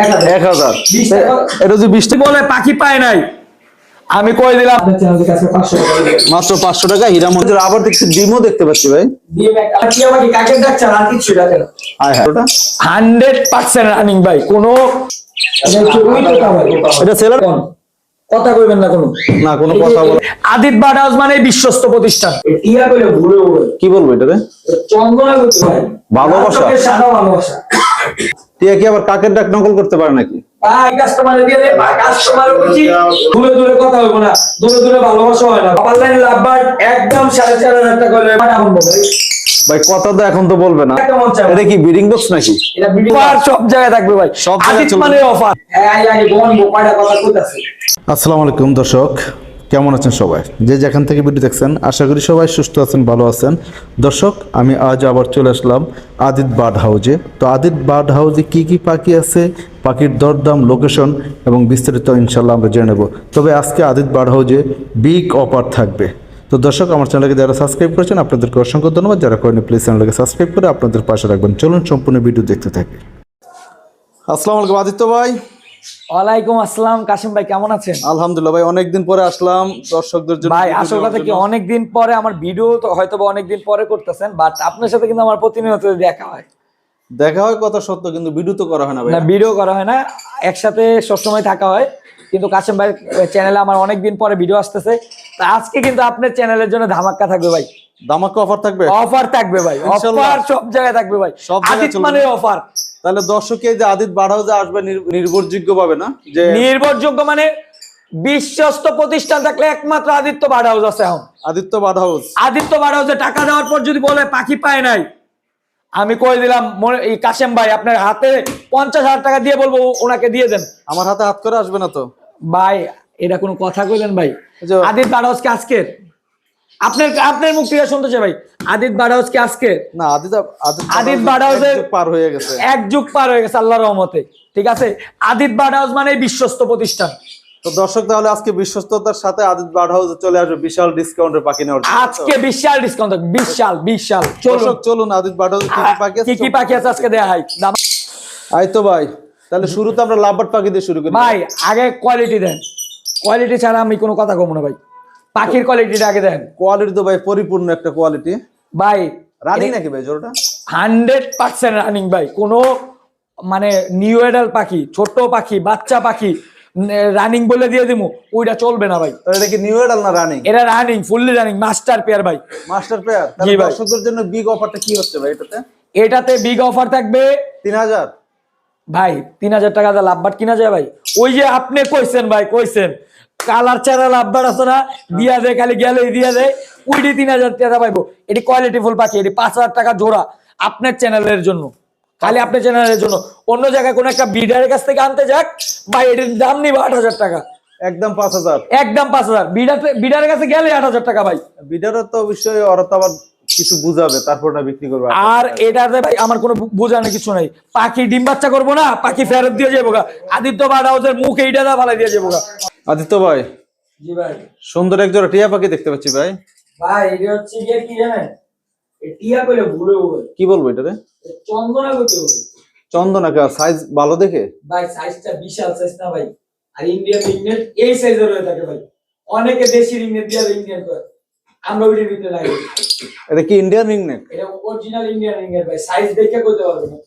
এক হাজার। এক হাজার। বিশ টাকা। এটা যদি বিশ বলে পাখি পায় নাই। আমি কই দিলাম? আপনার চ্যানেল থেকে আজকে পাঁচশো টাকা। দিয়ে দেবো। মাত্র পাঁচশো টাকা হীরামন্দির আবার দেখছি ডিমও দেখতে পাচ্ছি ভাই। দিয়ে একটা- আর কি আমাকে কাকের ডাকছে? আর কিচ্ছু ডাকে না। ওটা? হান্ড্রেড পার্সেন্ট রানিং ভাই কোনো এটা হচ্ছে ওই তো কামাই। এটা সেলার কথা কইবেন না কোনো। না কোনো কথা বলে আদিত হাউস মানে বিশ্বস্ত প্রতিষ্ঠান। টিয়া ভুলে কি বলব এটাতে চন্দনা করতে ভালোবাসা। সাদা ভালোবাসা। টিয়া কি আবার কাকের ডাক নকল করতে পারে নাকি? দূরে দূরে কথা হইব না দূরে দূরে ভালোবাসা হয় না। অনলাইন লাভবার একদম সাড়ে চার হাজার টাকা করে ভাই ভাই কথা তো এখন তো বলবে না। একটা চাই এটা কি বিডিং বক্স নাকি? এটা সব জায়গায় থাকবে ভাই। সব জায়গায় চলবে। মানে অফার। এই আগে বোন কয়টা কথা কইতাছে। আসসালামু আলাইকুম দর্শক। কেমন আছেন সবাই? যে যেখান থেকে ভিডিও দেখছেন, আশা করি সবাই সুস্থ আছেন, ভালো আছেন। দর্শক, আমি আজ আবার চলে আসলাম আদিত বার্ড হাউজে। তো আদিত বার্ড হাউজে কি কি পাখি আছে, পাখির দরদাম, লোকেশন এবং বিস্তারিত ইনশাল্লাহ আমরা জেনে নেব। তবে আজকে আদিত বার্ড হাউজে বিগ অফার থাকবে। তো দর্শক, আমার চ্যানেলকে যারা সাবস্ক্রাইব করেছেন, আপনাদেরকে অসংখ্য ধন্যবাদ। যারা করেনি প্লিজ চ্যানেলকে সাবস্ক্রাইব করে আপনাদের পাশে রাখবেন। চলুন, সম্পূর্ণ ভিডিও দেখতে থাকি। আসসালামু আলাইকুম, আদিত্য ভাই। ওয়ালাইকুম আসসালাম। কাশিম ভাই কেমন আছেন? আলহামদুলিল্লাহ ভাই অনেকদিন পরে আসলাম। দর্শকদের জন্য ভাই আসল কথা কি অনেকদিন পরে আমার ভিডিও তো হয়তো বা অনেকদিন পরে করতেছেন বাট আপনার সাথে কিন্তু আমার প্রতিনিয়ত দেখা হয়। দেখা হয় কথা সত্য কিন্তু ভিডিও তো করা হয় না ভাই। না ভিডিও করা হয় না একসাথে সবসময় থাকা হয়। কিন্তু কাশিম ভাই চ্যানেলে আমার অনেকদিন পরে ভিডিও আসতেছে। তা আজকে কিন্তু আপনার চ্যানেলের জন্য ধামাক্কা থাকবে ভাই। অফার থাকবে? অফার থাকবে ভাই অফার সব জায়গায় থাকবে ভাই। সব আদিত মানে অফার তাহলে দর্শক যে আদিত বাড়াও যে আসবে নির্ভরযোগ্য পাবে না? যে নির্ভরযোগ্য মানে বিশ্বস্ত প্রতিষ্ঠান থাকলে একমাত্র আদিত্য বার্ড হাউস আছে এখন। Aditya bird house Aditya bird হাউসে টাকা দেওয়ার পর যদি বলে পাখি পায় নাই আমি কই দিলাম এই কাশেম ভাই আপনার হাতে পঞ্চাশ হাজার টাকা দিয়ে বলব ওনাকে দিয়ে দেন। আমার হাতে হাত করে আসবে না তো? ভাই এটা কোনো কথা কইলেন ভাই? এই যে- আদিত বার্ড আজকের? আপনার আপনার মুখ থেকে শুনতে চাই ভাই। আদিত বার্ড হাউস কি আজকে? না আদিত আদিত যুগ পার হয়ে গেছে। এক যুগ পার হয়ে গেছে আল্লাহর রহমতে। ঠিক আছে? আদিত বার্ড হাউস মানে বিশ্বস্ত প্রতিষ্ঠান। তো দর্শক তাহলে আজকে বিশ্বস্ততার সাথে আদিত বার্ড হাউসে চলে আসবে বিশাল ডিসকাউন্টের পাখি নেওয়ার। আজকে বিশাল ডিসকাউন্ট বিশাল বিশাল। দর্শক চলুন আদিত বার্ড হাউসে কি কি পাখি আছে? কি কি পাখি আছে আজকে দেয়া হয়। দাম- আই তো ভাই তাহলে শুরুতে আমরা লাভবার্ড পাখি দিয়ে শুরু করি। ভাই আগে কোয়ালিটি দেন। কোয়ালিটি ছাড়া আমি কোনো কথা কমো না ভাই। পাখির কোয়ালিটিটা আগে দেন। কোয়ালিটি তো ভাই পরিপূর্ণ একটা কোয়ালিটি ভাই রানিং নাকি ভাই জোরটা হান্ড্রেড পার্সেন্ট রানিং ভাই। কোনো মানে নিউ এডাল পাখি ছোট পাখি বাচ্চা পাখি রানিং বলে দিয়ে দিমু ওইটা চলবে না ভাই। এটা কি নিউ এডাল না রানিং এটা running fully running master pair ভাই। মাস্টার পেয়ার তাহলে। দর্শকদের জন্য বিগ অফারটা কি হচ্ছে ভাই এটাতে? এটাতে বিগ অফার থাকবে তিন হাজার। ভাই তিন হাজার টাকা দিয়ে লাভবার কিনা যায় ভাই। ওই যে আপনি কইছেন ভাই কইছেন কালার চারা লাভবার আছে না দিয়া দেয় খালি গেলে দিয়া দেয় ওইটি তিন হাজার টাকা পাইবো। এটি কোয়ালিটি ফুল পাখি এটি পাঁচ হাজার টাকা জোড়া আপনার চ্যানেলের জন্য। খালি আপনার চ্যানেলের জন্য। অন্য জায়গায় কোনো একটা বিডারের কাছ থেকে আনতে যাক ভাই এটির দাম নিবে আট হাজার টাকা। একদম পাঁচ হাজার। একদম পাঁচ হাজার। বিডারের কাছে গেলে আট হাজার টাকা ভাই। বিডারও তো অবশ্যই ওরা তো আবার কিছু বুঝাবে তারপর না বিক্রি করবে। আর এটাতে ভাই আমার কোনো বু- বোঝানোর কিছু নাই। পাখি ডিম বাচ্চা করব না পাখি ফেরত দিয়ে যাব গা। আদিত্য বাড হাউসের মুখ এইটা দা ফালাই দিয়ে যাব গা। আদিত্য ভাই জি ভাই। সুন্দর এক জোড়া টিয়া পাখি দেখতে পাচ্ছি ভাই। ভাই এটা হচ্ছে গিয়ে কি জানেন? এ টিয়া করে ভুলে ভুলে কি বলব এটাতে চন্দনা করতে হবে। চন্দনাকা সাইজ ভালো দেখে? ভাই সাইজটা বিশাল সাইজ না ভাই। আর ইন্ডিয়ান রিংনেট এই সাইজের হয়ে থাকে ভাই। অনেকে দেশি রিংনেট দিয়ে ইন্ডিয়ান করে আমরা ওইটার ভিতরে লাগে এটা কি ইন্ডিয়ান রিং নেক এটা অরিজিনাল ইন্ডিয়ান রিংনেট ভাই। সাইজ দেখে করতে পারবে না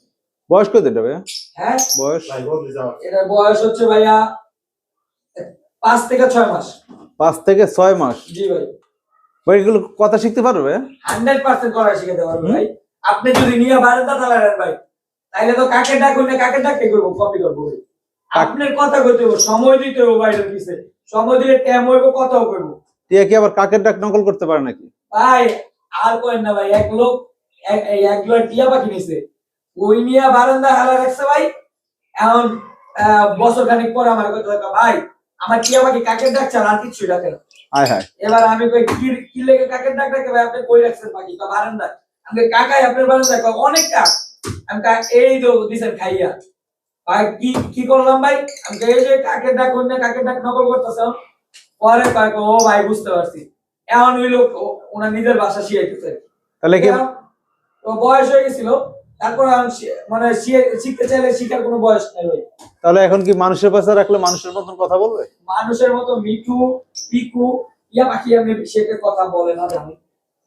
বয়স কত এটা ভাই হ্যাঁ? বয়স? এটা বয়স হচ্ছে ভাইয়া পাঁচ থেকে ছয় মাস। পাঁচ থেকে ছয় মাস? জি ভাই। ভাই এগুলো কথা শিখতে পারবে? হান্ড্রেড পার্সেন্ট করা শিখাতে পারবে ভাই। আপনি যদি নিয়ে বারান্দা তালারেন ভাই। তাইলে তো কাকে ডাক না কাকে ডাকতে করব? কপি করব ভাই। আপনার কথা কইতে হইব সময় দিতে হইব বাইরের পিছে। সময় দিলে ট্যাম হইব কথাও কইবো। টিয়া কি আবার কাকের ডাক নকল করতে পারে নাকি? ভাই আর কইন না ভাই এক লোক এক- লোক টিয়া পাখি নিছে। ওই নিয়ে বারান্দা হালা রাখছে ভাই। এখন বছর খানিক পর আমার কথা ভাই আমার টিয়া পাখি কাকে ডাকছে আর কিছু ডাকে না? হায় হায়। এবার আমি কই কি কি লেগে কাকের ডাক ডাকে? ভাই আপনি কই রাখছেন পাখি? কা বারান্দা আমি কাকাই আপনার বারান্দা কই, অনেক কাক। আমি কই, এই তো দিছেন খাইয়া। ভাই কি কি করলাম ভাই? আমি এই যে কাকের ডাক অন্য কাকের ডাক নকল করতেছে পরে কয় কয়, ও ভাই বুঝতে পারছি। এখন ওই লোক ওনার নিজের ভাষা শিখাইতেছে তাহলে কি বয়স হয়ে গেছিল। তারপর মানে শিখতে চাইলে শিখার কোনো বয়স নেই ভাই। তাহলে এখন কি মানুষের পাশে রাখলে মানুষের মতন কথা বলবে? মানুষের মতো মিঠু পিকু ইয়া পাখি আমি সেটার কথা বলে না জানি।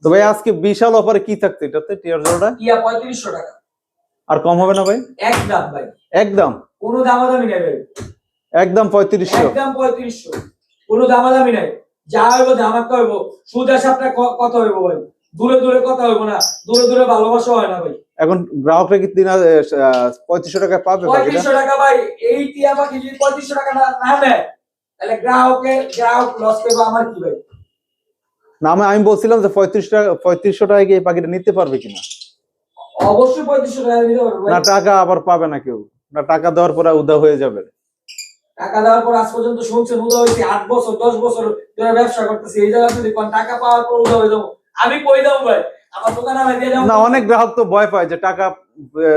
তো ভাই আজকে বিশাল অফারে কি থাকতো এটাতে টিয়ার জোড়াটা ইয়া টাকা। আর কম হবে না ভাই? এক দাম ভাই। একদম? কোনো দামাদামি নেই ভাই। একদম পঁয়ত্রিশশো? একদম পঁয়ত্রিশশো। কোনো দামাদামি নাই। যা হইব দামাক হইব। সুদা সাপটা কত হইব ভাই? দূরে দূরে কথা হইব না। দূরে দূরে ভালোবাসা হয় না ভাই। এখন গ্রাহকরা কি তিন পঁয়ত্রিশশো টাকা পাবে পঁয়ত্রিশশো টাকা ভাই এই টিয়া পাখি যদি পঁয়ত্রিশশো টাকা না নেয় তাহলে গ্রাহকের গ্রাহক লস করবে আমার কি ভাই? না আমি আমি বলছিলাম যে পঁয়ত্রিশ টাকা পঁয়ত্রিশশো টাকায় কি এই পাখিটা নিতে পারবে কিনা? অবশ্যই পঁয়ত্রিশশো টাকা পারব না টাকা আবার পাবে না কেউ। না টাকা দেওয়ার পরে উদা হয়ে যাবে। টাকা দেওয়ার পর আজ পর্যন্ত শুনছেন উদা হয়েছে আট বছর দশ বছর ধরে ব্যবসা করতেছি এই জায়গা যদি টাকা পাওয়ার পর উদা হয়ে যাব। আমি কই দাম ভাই? না অনেক গ্রাহক তো ভয় পায় যে টাকা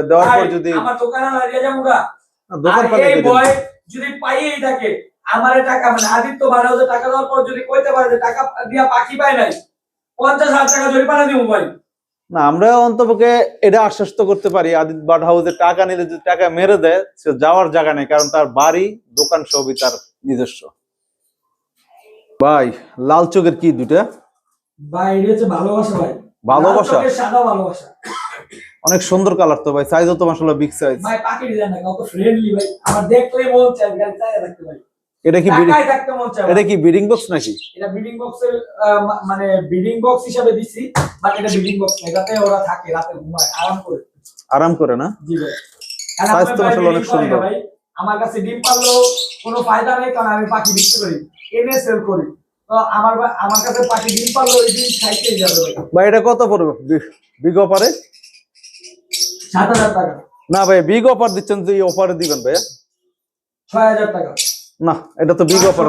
দেওয়ার পর যদি আমার দোকানে যাব না, দোকান এই যদি পাইয়েই থাকে আমারে টাকা মানে আদিত্য টাকা দেওয়ার পর যদি কইতে পারে যে টাকা দিয়া পাখি পায় নাই পঞ্চাশ হাজার টাকা জরিমানা দিব ভাই। না আমরা অন্তপক্ষে এটা আশ্বস্ত করতে পারি আদিত বার্ড হাউসে টাকা নিলে যদি টাকা মেরে দেয় সে যাওয়ার জায়গা নেই কারণ তার বাড়ি দোকান সবই তার নিজস্ব। ভাই লাল চোখের কি দুটা ভাই এটা হচ্ছে ভালোবাসা ভাই। ভালোবাসা? সাদা ভালোবাসা। অনেক সুন্দর কালার তো ভাই সাইজও তো বিগ সাইজ ভাই পাখি ডিজাইন না কত ফ্রেন্ডলি ভাই। আমার মন চায় গাড়ি চায় থাকতে ভাই। এটা কি বিডিং এটা কি বিডিং বক্স নাকি? এটা বিডিং বক্সের মানে বিডিং বক্স হিসাবে দিছি বাট এটা বিডিং বক্স না। এটাতে ওরা থাকে রাতে ঘুমায় আরাম করে। আরাম করে না? জি ভাই। আমার তো মাশাআল্লাহ অনেক সুন্দর। ভাই। আমার কাছে ডিম পারলেও কোনো ফায়দা নেই কারণ আমি পাখি বিক্রি করি। এনে সেল করি। আমার আমার কাছে পাখি ডিম পারলেও ওই ডিম খাইতেই যাবে ভাই। এটা কত পড়বে? বিগ অফারে সাত হাজার টাকা। না ভাই বিগ অফার দিচ্ছেন যে এই অফারে দিবেন ভাইয়া? ছয় হাজার টাকা। না এটা তো বিগ অফার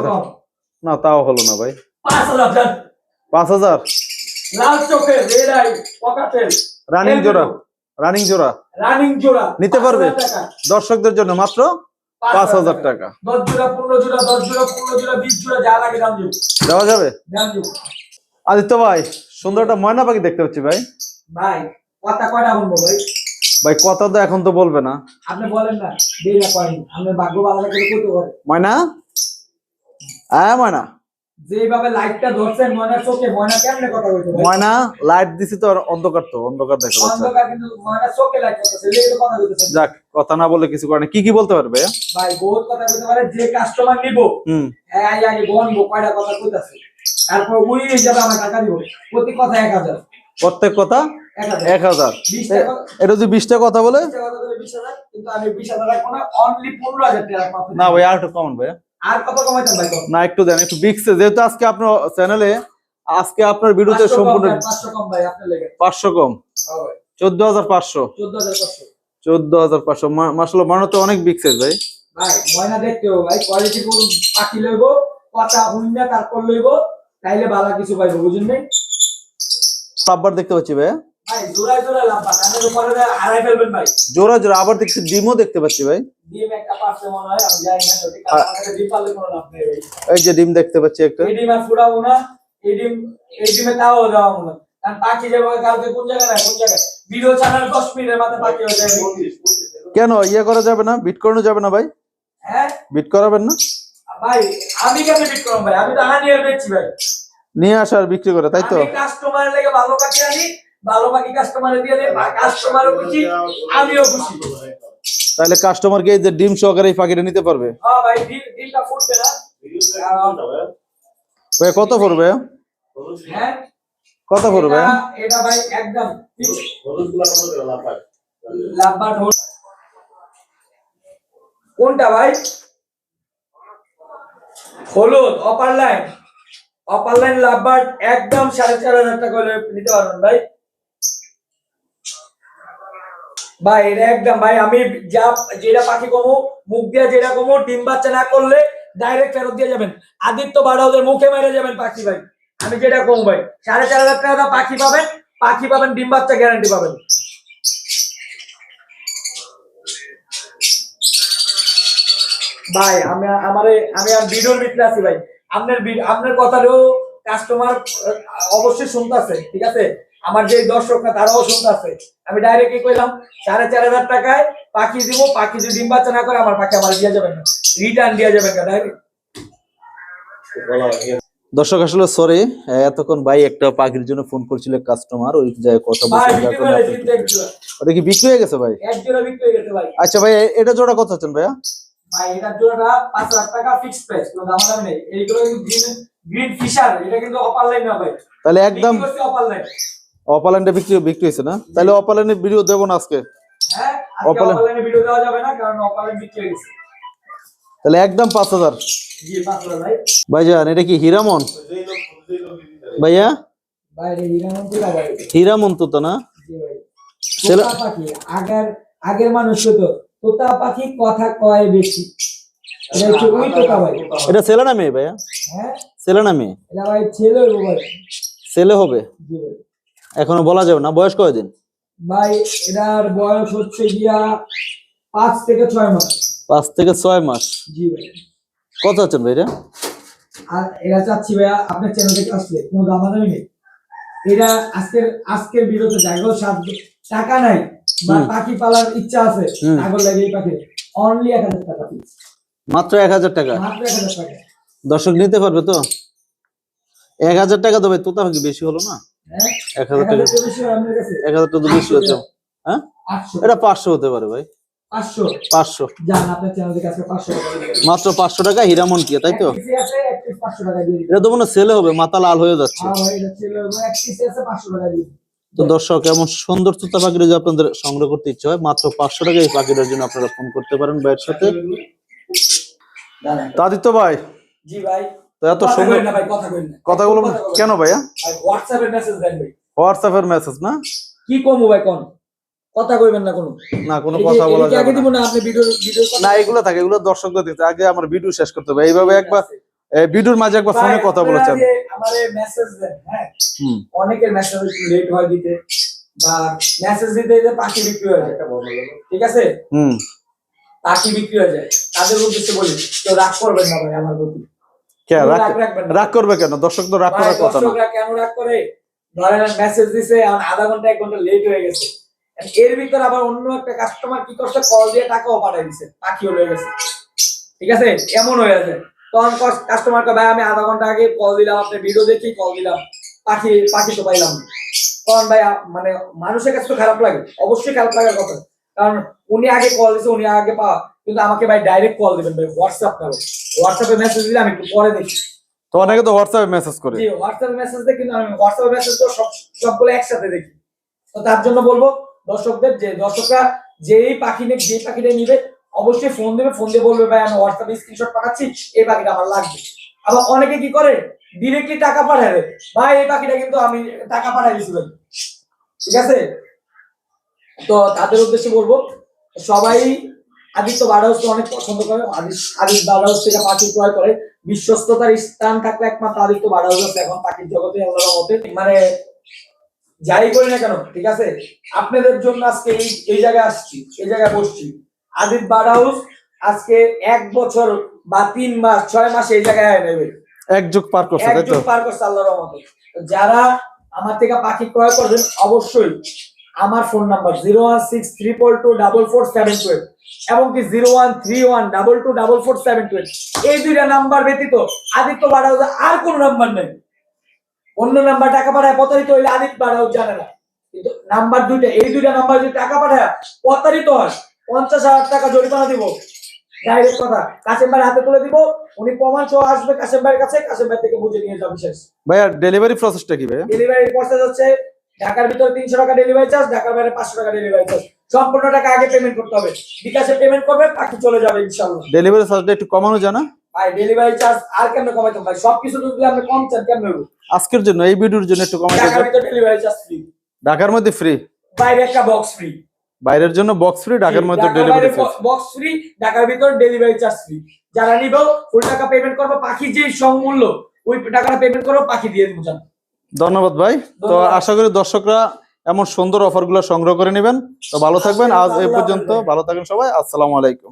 না। তাও হলো না ভাই। পাঁচ হাজার। পাঁচ হাজার? লাল চোখের রেড আই পকাটেল রানিং জোড়া। রানিং জোড়া। রানিং জোড়া নিতে পারবে? দর্শকদের জন্য মাত্র পাঁচ হাজার টাকা। দশ জোড়া পনেরো জোড়া দশ জোড়া পনেরো জোড়া বিশ জোড়া যা লাগে দাম দিব। দেওয়া যাবে? আদিত্য ভাই সুন্দর একটা ময়না পাখি দেখতে পাচ্ছি ভাই। ভাই কথা কয়টা বলব ভাই। ভাই কথা তো এখন তো বলবে না। আপনি বলেন না দেরি না করেন। আপনার ভাগ্য ভালো লাগলে করতে পারে ময়না? হ্যাঁ ময়না। যেভাবে লাইটটা ধরছেন ময়নার চোখে ময়না কেমনে কথা বলতে ময়না লাইট দিছি তো অন্ধকার তো অন্ধকার দেখা যাচ্ছে। অন্ধকার কিন্তু ময়নার চোখে লাইট করতেছে এই তো কথা বলতেছেন যাক কথা না বলে কিছু করে কি কি বলতে পারবে? ভাই বহুত কথা বলতে পারে যে কাস্টমার নিবো হুম। হ্যাঁ আগে আগে বনবো কয়টা কথা কইতাছে। তারপর উড়ি হিসাবে আমার টাকা দিব প্রতি কথা এক হাজার। প্রত্যেক কথা এক হাজার। এটা যদি বিশটা কথা বলে? কিন্তু আমি রাখব না অনলি পনেরো হাজার টাকা না ভাই আর একটু কমন আর কত কমাইতেন ভাই? না একটু দেন একটু বিগসে যেহেতু আজকে আপনার চ্যানেলে আজকে আপনার ভিডিওতে সম্পূর্ণ দেন, পাঁচশো কম ভাই আপনার লেগে। পাঁচশো কম। হ্যাঁ ভাই, চোদ্দ হাজার পাঁচশো। চোদ্দ হাজার পাঁচশো। চোদ্দ হাজার মনে তো অনেক বিগ সাইজ ভাই। ভাই ময়না দেখতে হবে ভাই কোয়ালিটি কোন পাখি লইব কথা হুইনা তারপর লইব তাইলে ভালো কিছু পাইবো বুঝুন নাই? সাববার দেখতে পাচ্ছি ভাই। জোড়া জোড়া আবার দেখছি ডিমও দেখতে পাচ্ছি ভাই। ডিম একটা পাশে মনে হয় ভাই। এই যে ডিম দেখতে পাচ্ছি একটা। এই ডিম আর ফুটাবো না। এই ডিম এই ডিমে তাও দেওয়া না। কারণ পাখি যাবে কালকে কোন হয়ে ইয়ে করা যাবে না? বিট করানো যাবে না ভাই? হ্যাঁ? বিট করাবেন না? ভাই আমি কেমনে বিট করব ভাই? আমি তো আনি আর বেচছি ভাই। নিয়ে আসার বিক্রি করে তাই তো? আমি কাস্টমারের লেগে ভালো পাখি আনি ভালো পাখি কাস্টমারে দিয়ে দেয় কাস্টমারও খুশি আমিও খুশি। তাহলে কাস্টমারকে এই যে ডিম সহকারে এই পাখিটা নিতে পারবে? হ্যাঁ ভাই ডিম ডিমটা ফুটবে না। ভাই কত পড়বে? হ্যাঁ? কত পড়বে? এটা- এটা ভাই একদম লাভবাট কোনটা ভাই? হলুদ অপার লাইন অপার লাইন লাভবাট একদম সাড়ে চার হাজার টাকা করে নিতে পারবেন ভাই। ভাই, এটা একদম ভাই, আমি যা, যেটা পাখি কমো মুখ দিয়ে যেটা কমো ডিম বাচ্চা না করলে ডাইরেক্ট ফেরত দিয়ে যাবেন। আদিত্য বাড়া ওদের মুখে মেরে যাবেন পাখি ভাই। আমি যেটা কম ভাই, সাড়ে চার হাজার টাকা পাখি পাবেন পাখি পাবেন, ডিম বাচ্চা গ্যারান্টি পাবেন। ভাই, আমি, আমারে আমি আর ভিডিওর ভিতরে আছি ভাই। আপনার আপনার কথাটাও কাস্টমার অবশ্যই শুনতেছে, ঠিক আছে? আমার যে দর্শকরা তারাও শুনতেছে। আমি ডাইরেক্ট কইলাম সাড়ে চার হাজার টাকায় পাখি দিব পাখি যদি ডিম বাচ্চা না করে আমার পাখি আমার দিয়ে যাবেন না। রিটার্ন দিয়ে যাবেন না দর্শক আসলে সরি এতক্ষণ ভাই একটা পাখির জন্য ফোন করছিল কাস্টমার ওই জায়গায় কথা। ওটা কি বিক্রি হয়ে গেছে ভাই? আচ্ছা ভাই এটা জোড়া কত আছেন ভাইয়া? ভাই এটার জোড়াটা পাঁচ হাজার টাকা ফিক্সড প্রাইস কোনো দাম দাম নেই। এইগুলো কিন্তু গ্রিন গ্রিন ফিশার এটা কিন্তু অপার লাইন না ভাই। তাহলে একদম অপার লাইন অপাল্যান্ডে বিক্রি বিক্রি হয়েছে না? তাহলে অপাল্যান্ডের ভিডিও দেবো না আজকে। হ্যাঁ Opal- অপার লাইনে ভিডিও দেওয়া যাবে না কারণ অপার বিক্রি তাহলে একদম পাঁচ হাজার। ভাইজান এটা কি হীরামন? ভাইয়া? হিরামন তো না? ছেলে- আগের আগের মানুষ তো তোতা পাখি কথা কয় বেশি? এটা ছেলে না মেয়ে ভাইয়া? হ্যাঁ। ছেলে না মেয়ে? ছেলে হবে? এখনও বলা যাবে না। বয়স কয়দিন? ভাই এটার বয়স হচ্ছে গিয়া পাঁচ থেকে ছয় মাস। পাঁচ থেকে ছয় মাস। জি ভাই। কত আছেন ভাই এটা আর এরা চাচ্ছি ভাইয়া আপনার চ্যানেল থেকে আসলে কোনো দামাদামি নেই। এরা আজকের আজকের জায়গাও সাহায্য টাকা নাই বা পাখি পালার ইচ্ছা আছে আগর লাগে এই পাখি। অনলি এক হাজার টাকা মাত্র এক হাজার টাকা? মাত্র এক হাজার টাকা। দর্শক নিতে পারবে তো? এক হাজার টাকা দেবে তোতা বেশি হলো না? এক হাজার টাকা এক হাজার টাকা বেশি হ্যাঁ? এটা পাঁচশো হতে পারে ভাই। পাঁচশো। মাত্র পাঁচশো টাকা হীরামন কি তাই তো। এটা তো মনে ছেলে হবে মাথা লাল হয়ে যাচ্ছে। হ্যাঁ। তো দর্শক এমন সুন্দর তোতা পাখিটা যদি আপনাদের সংগ্রহ করতে ইচ্ছে হয় মাত্র পাঁচশো টাকা এই পাখিটার জন্য আপনারা ফোন করতে পারেন ভাইয়ের সাথে। তো ভাই। জি ভাই। তো এত সুন্দর কথা। কেন ভাইয়া? হোয়াটসঅ্যাপে মেসেজ দেন ভাই। হোয়াটসঅ্যাপের মেসেজ না? কি কমু ভাই কোন? কথা কইবেন না কোনো। না কোনো কথা বলা যাবে না। আপনি ভিডিও ভিডিও না এগুলো থাকে এগুলো দর্শকদের দিতে। আগে আমার ভিডিও শেষ করতে হবে। এইভাবে একবার ভিডিওর মাঝে একবার ফোনে কথা বলেছেন। আমারে মেসেজ দেন হ্যাঁ? হুম। অনেকের মেসেজ একটু লেট হয় দিতে বা মেসেজ দিতে দিতে পাখি বিক্রি হয়ে যায়। ঠিক আছে? হুম। পাখি বিক্রি হয়ে যায়। তাদের উদ্দেশ্যে বলি কেউ রাগ করবেন না ভাই আমার প্রতি। রাগ রাগ রাখবেন না। রাগ করবে কেন? দর্শক তো রাগ করার কথা না। কেন রাগ করে? ধরেন মেসেজ দিছে আধা ঘণ্টা এক ঘণ্টা লেট হয়ে গেছে। এর ভিতর আবার অন্য একটা কাস্টমার কি করছে? কল দিয়ে টাকাও পাঠিয়ে দিছে। পাখিও হয়ে গেছে। ঠিক আছে? এমন হয়ে তখন কাস্টমার ভাই আমি আধা ঘণ্টা আগে কল দিলাম আপনি ভিডিও দেখি কল দিলাম। পাখি পাখি তো পাইলাম। তখন ভাই মানে মানুষের কাছে তো খারাপ লাগে। অবশ্যই খারাপ লাগার কথা। কারণ উনি আগে কল দিছে উনি আগে পাওয়া কিন্তু আমাকে ভাই ডাইরেক্ট কল দিবেন ভাই হোয়াটসঅ্যাপ না হোয়াটসঅ্যাপে মেসেজ দিলে আমি একটু পরে দেখি। তো অনেকে তো হোয়াটসঅ্যাপে মেসেজ করে। জি হোয়াটসঅ্যাপ মেসেজ দেখি কিন্তু আমি হোয়াটসঅ্যাপ মেসেজ তো সব সবগুলো একসাথে দেখি। তো তার জন্য বলব দর্শকদের যে দর্শকরা যেই পাখি নেই যেই পাখিটা নিবে অবশ্যই ফোন দেবে ফোন দিয়ে বলবে ভাই আমি হোয়াটসঅ্যাপে স্ক্রিনশট পাঠাচ্ছি এই পাখিটা আমার লাগবে। আবার অনেকে কি করে? ডিরেক্টলি টাকা পাঠায় দেয়। ভাই এই পাখিটা কিন্তু আমি টাকা পাঠাই দিছি ভাই। ঠিক আছে? তো তাদের উদ্দেশ্যে বলব সবাই আদিত্য বার্ড হাউসকে অনেক পছন্দ করে। আদিত্য বার্ড হাউস থেকে পাখি ক্রয় করে বিশ্বস্ততার স্থান থাকলে একমাত্র আদিত্য হাউস এখন পাখির জগতে আল্লাহর মতে। মানে যাই করি না কেন ঠিক আছে? আপনাদের জন্য আজকে এই এই জায়গায় আসছি এই জায়গায় বসছি। আদিত হাউস আজকে এক বছর বা তিন মাস ছয় মাস এই জায়গায় নেবে। এক যুগ পার করছে তো? একজন পার করছে আল্লাহর রহমতে। যারা আমার থেকে পাখি ক্রয় করবেন অবশ্যই আমার phone number zero one six triple two double four seven twelve এবং কি zero one three one double two double four seven twelve এই দুইটা নাম্বার ব্যতীত আদিত্য বাড়াও আর কোনো নাম্বার নেই। অন্য নাম্বার টাকা পাঠায় প্রতারিত হইলে আদিত্য বাড়াও জানে না। কিন্তু নাম্বার দুইটা এই দুইটা নাম্বার যদি টাকা পাঠায় প্রতারিত হয় পঞ্চাশ হাজার টাকা জরিমানা দিব। ডাইরেক্ট কথা কাশেম ভাই হাতে তুলে দিব। উনি প্রমাণ সহ আসবে কাশেম ভাইয়ের কাছে কাশেম ভাই থেকে বুঝে নিয়ে যাবে শেষ। ভাইয়া ডেলিভারি প্রসেসটা কি ভাইয়া? ডেলিভারি প্রসেস হচ্ছে ঢাকার ভিতরে তিনশো টাকা ডেলিভারি চার্জ ঢাকার বাইরে পাঁচশো টাকা ডেলিভারি চার্জ সম্পূর্ণ টাকা আগে পেমেন্ট করতে হবে। বিকাশে পেমেন্ট করবে বাকি চলে যাবে ইনশাল্লাহ ডেলিভারি চার্জটা একটু কমানো যায় না? ভাই ডেলিভারি চার্জ আর কেন কমাইতে ভাই সবকিছু যদি আপনি কম চান কেমন হবে? আজকের জন্য এই ভিডিওর জন্য একটু কমানো ঢাকার ভিতরে ডেলিভারি চার্জ ফ্রি ঢাকার মধ্যে ফ্রি বাইরে একটা বক্স ফ্রি বাইরের জন্য বক্স ফ্রি ঢাকার মধ্যে ডেলিভারি বক্স ফ্রি ঢাকার ভিতরে ডেলিভারি চার্জ ফ্রি যারা নিবে ফুল টাকা পেমেন্ট করবে পাখি যে সমমূল্য ওই টাকাটা পেমেন্ট করবে পাখি দিয়ে দেবো জান। ধন্যবাদ ভাই। তো আশা করি দর্শকরা এমন সুন্দর অফারগুলো সংগ্রহ করে নেবেন। তো ভালো থাকবেন। আজ এই পর্যন্ত ভালো থাকবেন সবাই। আসসালামু আলাইকুম।